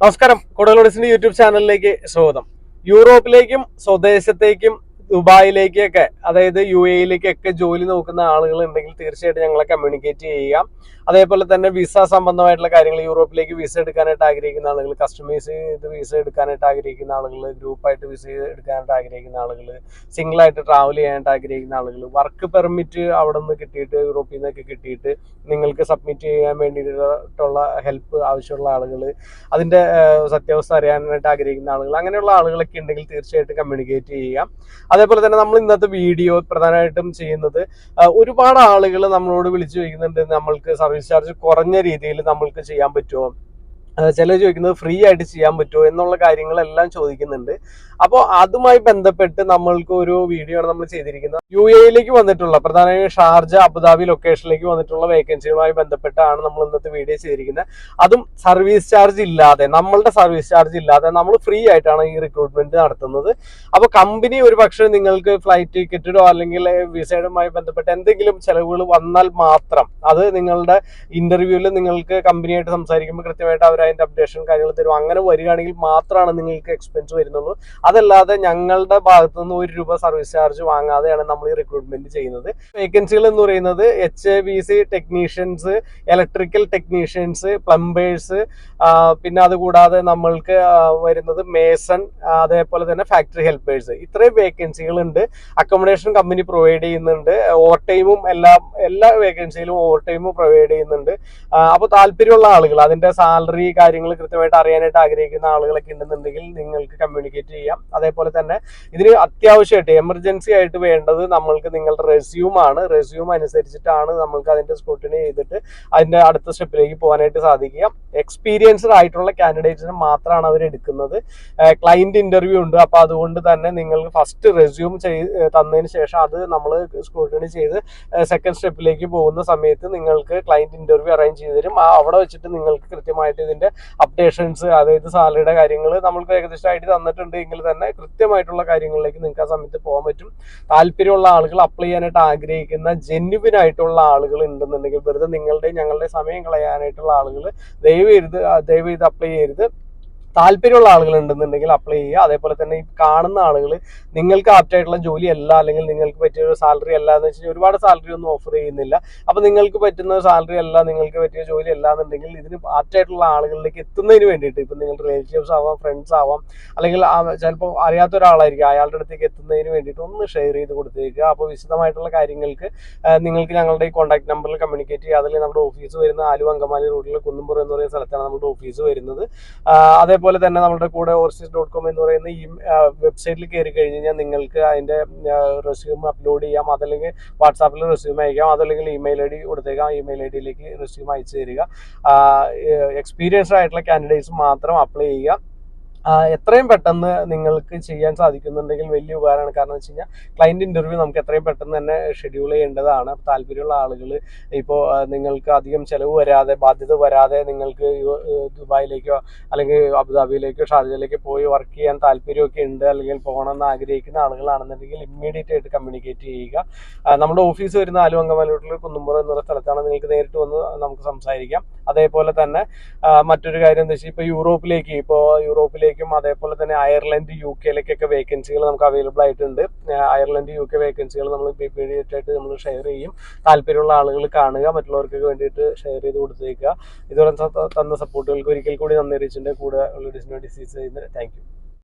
നമസ്കാരം. കൊടുകളോഡിസിന്റെ യൂട്യൂബ് ചാനലിലേക്ക് സ്വാഗതം. യൂറോപ്പിലേക്കും സ്വദേശത്തേക്കും ദുബായിലേക്കൊക്കെ അതായത് യു എയിലേക്കൊക്കെ ജോലി നോക്കുന്ന ആളുകൾ ഉണ്ടെങ്കിൽ തീർച്ചയായിട്ടും ഞങ്ങളെ കമ്മ്യൂണിക്കേറ്റ് ചെയ്യുക. അതേപോലെ തന്നെ വിസ സംബന്ധമായിട്ടുള്ള കാര്യങ്ങൾ യൂറോപ്പിലേക്ക് വിസ എടുക്കാനായിട്ട് ആഗ്രഹിക്കുന്ന ആളുകൾ കസ്റ്റമൈസ് ചെയ്ത് വിസ എടുക്കാനായിട്ട് ആഗ്രഹിക്കുന്ന ആളുകൾ ഗ്രൂപ്പായിട്ട് വിസ എടുക്കാനായിട്ട് ആഗ്രഹിക്കുന്ന ആളുകൾ സിംഗിളായിട്ട് ട്രാവൽ ചെയ്യാനായിട്ട് ആഗ്രഹിക്കുന്ന ആളുകൾ വർക്ക് പെർമിറ്റ് അവിടെ നിന്ന് കിട്ടിയിട്ട് യൂറോപ്പിൽ നിന്നൊക്കെ കിട്ടിയിട്ട് നിങ്ങൾക്ക് സബ്മിറ്റ് ചെയ്യാൻ വേണ്ടിയിട്ടുള്ള ഹെൽപ്പ് ആവശ്യമുള്ള ആളുകൾ അതിന്റെ ഏഹ്, സത്യാവസ്ഥ അറിയാനായിട്ട് ആഗ്രഹിക്കുന്ന ആളുകൾ അങ്ങനെയുള്ള ആളുകളൊക്കെ ഉണ്ടെങ്കിൽ തീർച്ചയായിട്ടും കമ്മ്യൂണിക്കേറ്റ് ചെയ്യുക. അതേപോലെ തന്നെ നമ്മൾ ഇന്നത്തെ വീഡിയോ പ്രധാനമായിട്ടും ചെയ്യുന്നത് ഒരുപാട് ആളുകൾ നമ്മളോട് വിളിച്ചു ചോദിക്കുന്നുണ്ട് നമ്മൾക്ക് സർവീസ് ചാർജ് കുറഞ്ഞ രീതിയിൽ നമ്മൾക്ക് ചെയ്യാൻ പറ്റുമോ? ചിലർ ചോദിക്കുന്നത് ഫ്രീ ആയിട്ട് ചെയ്യാൻ പറ്റുമോ എന്നുള്ള കാര്യങ്ങളെല്ലാം ചോദിക്കുന്നുണ്ട്. അപ്പോൾ അതുമായി ബന്ധപ്പെട്ട് നമ്മൾക്ക് ഒരു വീഡിയോ ആണ് നമ്മൾ ചെയ്തിരിക്കുന്നത്. യു എയിലേക്ക് വന്നിട്ടുള്ള പ്രധാനമായും ഷാർജ അബുദാബി ലൊക്കേഷനിലേക്ക് വന്നിട്ടുള്ള വേക്കൻസികളുമായി ബന്ധപ്പെട്ടാണ് നമ്മൾ ഇന്നത്തെ വീഡിയോ ചെയ്തിരിക്കുന്നത്. അതും സർവീസ് ചാർജ് ഇല്ലാതെ നമ്മളുടെ സർവീസ് ചാർജ് ഇല്ലാതെ നമ്മൾ ഫ്രീ ആയിട്ടാണ് ഈ റിക്രൂട്ട്മെന്റ് നടത്തുന്നത്. അപ്പോൾ കമ്പനി ഒരു പക്ഷേ നിങ്ങൾക്ക് ഫ്ലൈറ്റ് ടിക്കറ്റിടോ അല്ലെങ്കിൽ വിസയുമായി ബന്ധപ്പെട്ട് എന്തെങ്കിലും ചിലവുകൾ വന്നാൽ മാത്രം അത് നിങ്ങളുടെ ഇന്റർവ്യൂവിൽ നിങ്ങൾക്ക് കമ്പനിയായിട്ട് സംസാരിക്കുമ്പോൾ കൃത്യമായിട്ട് അവർ അതിന്റെ അപ്ഡേഷൻ കാര്യങ്ങൾ തരും. അങ്ങനെ വരികയാണെങ്കിൽ മാത്രമാണ് നിങ്ങൾക്ക് എക്സ്പെൻസ് വരുന്നുള്ളൂ. അതല്ലാതെ ഞങ്ങളുടെ ഭാഗത്തു നിന്ന് ഒരു രൂപ സർവീസ് ചാർജ് വാങ്ങാതെയാണ് നമ്മൾ ഈ റിക്രൂട്ട്മെന്റ് ചെയ്യുന്നത്. വേക്കൻസികൾ എന്ന് പറയുന്നത് H A B C technicians electrical technicians plumbers പിന്നെ അതുകൂടാതെ നമ്മൾക്ക് വരുന്നത് മേസൺ അതേപോലെ തന്നെ ഫാക്ടറി ഹെൽപ്പേഴ്സ് ഇത്രയും വേക്കൻസികൾ ഉണ്ട് അക്കോമഡേഷൻ കമ്പനി പ്രൊവൈഡ് ചെയ്യുന്നുണ്ട്. ഓവർ ടൈമും എല്ലാ എല്ലാ വേക്കൻസിയിലും ഓവർ ടൈമും പ്രൊവൈഡ് ചെയ്യുന്നുണ്ട്. അപ്പോൾ താല്പര്യമുള്ള ആളുകൾ അതിന്റെ സാലറി കാര്യങ്ങൾ കൃത്യമായിട്ട് അറിയാനായിട്ട് ആഗ്രഹിക്കുന്ന ആളുകളൊക്കെ ഉണ്ടെന്നുണ്ടെങ്കിൽ നിങ്ങൾക്ക് കമ്മ്യൂണിക്കേറ്റ് ചെയ്യാം. അതേപോലെ തന്നെ ഇതിന് അത്യാവശ്യമായിട്ട് എമർജൻസി ആയിട്ട് വേണ്ടത് നമ്മൾക്ക് നിങ്ങളുടെ റെസ്യൂം ആണ്. റെസ്യൂം അനുസരിച്ചിട്ടാണ് നമ്മൾക്ക് അതിന്റെ സ്ക്രൂട്ടിനി ചെയ്തിട്ട് അതിന്റെ അടുത്ത സ്റ്റെപ്പിലേക്ക് പോകാനായിട്ട് സാധിക്കുക. എക്സ്പീരിയൻസ്ഡ് ആയിട്ടുള്ള കാൻഡിഡേറ്റ്സിനെ മാത്രമാണ് അവർ എടുക്കുന്നത്. ക്ലൈന്റ് ഇന്റർവ്യൂ ഉണ്ട്. അപ്പൊ അതുകൊണ്ട് തന്നെ നിങ്ങൾ ഫസ്റ്റ് റെസ്യൂം ചെയ്ത് തന്നതിന് ശേഷം അത് നമ്മൾ സ്ക്രൂട്ടിനി ചെയ്ത് സെക്കൻഡ് സ്റ്റെപ്പിലേക്ക് പോകുന്ന സമയത്ത് നിങ്ങൾക്ക് ക്ലൈന്റ് ഇന്റർവ്യൂ അറേഞ്ച് ചെയ്ത് തരും. അവിടെ വെച്ചിട്ട് നിങ്ങൾക്ക് കൃത്യമായിട്ട് ഇതിന്റെ അപ്ഡേഷൻസ് അതായത് സാലറിയുടെ കാര്യങ്ങൾ നമ്മൾക്ക് ഏകദേശമായിട്ട് തന്നിട്ടുണ്ട്. എങ്കിൽ തന്നെ കൃത്യമായിട്ടുള്ള കാര്യങ്ങളിലേക്ക് നിങ്ങൾക്ക് ആ സമയത്ത് പോകാൻ പറ്റും. താല്പര്യമുള്ള ആളുകൾ അപ്ലൈ ചെയ്യാനായിട്ട് ആഗ്രഹിക്കുന്ന ജെന്യുവിൻ ആയിട്ടുള്ള ആളുകൾ ഉണ്ടെന്നുണ്ടെങ്കിൽ വെറുതെ നിങ്ങളുടെ ഞങ്ങളുടെ സമയം കളയാനായിട്ടുള്ള ആളുകൾ ദയവ് ചെയ്ത് ദയവ് ചെയ്ത് അപ്ലൈ ചെയ്യരുത്. താല്പര്യമുള്ള ആളുകൾ ഉണ്ടെന്നുണ്ടെങ്കിൽ അപ്ലൈ ചെയ്യുക. അതേപോലെ തന്നെ ഈ കാണുന്ന ആളുകൾ നിങ്ങൾക്ക് ആപ്റ്റായിട്ടുള്ള ജോലി അല്ല അല്ലെങ്കിൽ നിങ്ങൾക്ക് പറ്റിയ ഒരു സാലറി അല്ല എന്ന് വെച്ചാൽ ഒരുപാട് സാലറി ഒന്നും ഓഫർ ചെയ്യുന്നില്ല. അപ്പൊ നിങ്ങൾക്ക് പറ്റുന്ന സാലറി അല്ല നിങ്ങൾക്ക് പറ്റിയ ജോലി അല്ല എന്നുണ്ടെങ്കിൽ ഇതിന് ആപ്റ്റായിട്ടുള്ള ആളുകളിലേക്ക് എത്തുന്നതിന് വേണ്ടിയിട്ട് ഇപ്പൊ നിങ്ങൾ റിലേറ്റീവ്സ് ആവാം ഫ്രണ്ട്സ് ആവാം അല്ലെങ്കിൽ ചിലപ്പോൾ അറിയാത്ത ഒരാളായിരിക്കും. അയാളുടെ അടുത്തേക്ക് എത്തുന്നതിന് വേണ്ടിയിട്ട് ഒന്ന് ഷെയർ ചെയ്ത് കൊടുത്തേക്കുക. അപ്പോൾ വിശദമായിട്ടുള്ള കാര്യങ്ങൾക്ക് നിങ്ങൾക്ക് ഞങ്ങളുടെ ഈ കോൺടാക്ട് നമ്പറിൽ കമ്മ്യൂണിക്കേറ്റ് ചെയ്യുക. അതിൽ നമ്മുടെ ഓഫീസ് വരുന്ന ആലു അങ്കമാലി റോഡിൽ കുന്നുംപുറം എന്ന് പറയുന്ന സ്ഥലത്താണ് നമ്മുടെ ഓഫീസ് വരുന്നത്. ആ, അതേപോലെ തന്നെ നമ്മുടെ കൂടെ ഓർസിസ് ഡോട്ട് കോം എന്ന് പറയുന്ന ഈ വെബ്സൈറ്റിൽ കയറി കഴിഞ്ഞ് കഴിഞ്ഞാൽ നിങ്ങൾക്ക് അതിന്റെ റെസ്യൂം അപ്ലോഡ് ചെയ്യാം. അതല്ലെങ്കിൽ വാട്സാപ്പിൽ റെസ്യൂം അയക്കാം. അതല്ലെങ്കിൽ ഇമെയിൽ ഐ ഡി കൊടുത്തേക്കാം. ഇമെയിൽ ഐ ഡിയിലേക്ക് റെസ്യൂം അയച്ചു തരിക. എക്സ്പീരിയൻസ്ഡ് ആയിട്ടുള്ള കാൻഡിഡേറ്റ്സ് മാത്രം അപ്ലൈ ചെയ്യുക. എത്രയും പെട്ടെന്ന് നിങ്ങൾക്ക് ചെയ്യാൻ സാധിക്കുന്നുണ്ടെങ്കിൽ വലിയ ഉപകാരമാണ്. കാരണം വെച്ച് കഴിഞ്ഞാൽ ഇന്റർവ്യൂ നമുക്ക് എത്രയും പെട്ടെന്ന് തന്നെ ഷെഡ്യൂൾ ചെയ്യേണ്ടതാണ്. താല്പര്യമുള്ള ആളുകൾ ഇപ്പോൾ നിങ്ങൾക്ക് അധികം ചിലവ് വരാതെ ബാധ്യത വരാതെ നിങ്ങൾക്ക് ദുബായിലേക്കോ അല്ലെങ്കിൽ അബുദാബിയിലേക്കോ ഷാർജയിലേക്കോ പോയി വർക്ക് ചെയ്യാൻ താല്പര്യമൊക്കെ ഉണ്ട് അല്ലെങ്കിൽ പോകണമെന്ന് ആഗ്രഹിക്കുന്ന ആളുകളാണെന്നുണ്ടെങ്കിൽ ഇമ്മീഡിയറ്റ് ആയിട്ട് കമ്മ്യൂണിക്കേറ്റ് ചെയ്യുക. നമ്മുടെ ഓഫീസ് വരുന്ന ആലുവങ്കമലൂട്ടിൽ കുന്നുമ്പുറ എന്നുള്ള സ്ഥലത്താണ് നിങ്ങൾക്ക് നേരിട്ട് വന്ന് നമുക്ക് സംസാരിക്കാം. അതേപോലെ തന്നെ മറ്റൊരു കാര്യം എന്താ വെച്ചാൽ ഇപ്പോൾ യൂറോപ്പിലേക്ക് ഇപ്പോൾ യൂറോപ്പിലേക്കും അതേപോലെ തന്നെ അയർലൻഡ് യു കെയിലേക്കൊക്കെ വേക്കൻസികൾ നമുക്ക് അവൈലബിൾ ആയിട്ടുണ്ട്. അയർലൻഡ് യു കെ വേക്കൻസികൾ നമ്മൾ ഇമ്മീഡിയറ്റ് ആയിട്ട് നമ്മൾ ഷെയർ ചെയ്യും. താല്പര്യമുള്ള ആളുകൾ കാണുക മറ്റുള്ളവർക്കൊക്കെ വേണ്ടിയിട്ട് ഷെയർ ചെയ്ത് കൊടുത്തേക്കുക. ഇതുപോലെ തന്ന സപ്പോർട്ടുകൾക്ക് ഒരിക്കൽ കൂടി നന്ദി അറിയിച്ചിട്ടുണ്ട്. കൂടെ ഉള്ള ഡിസിനോ ഡിസീസ് ചെയ്യുന്നത് താങ്ക് യു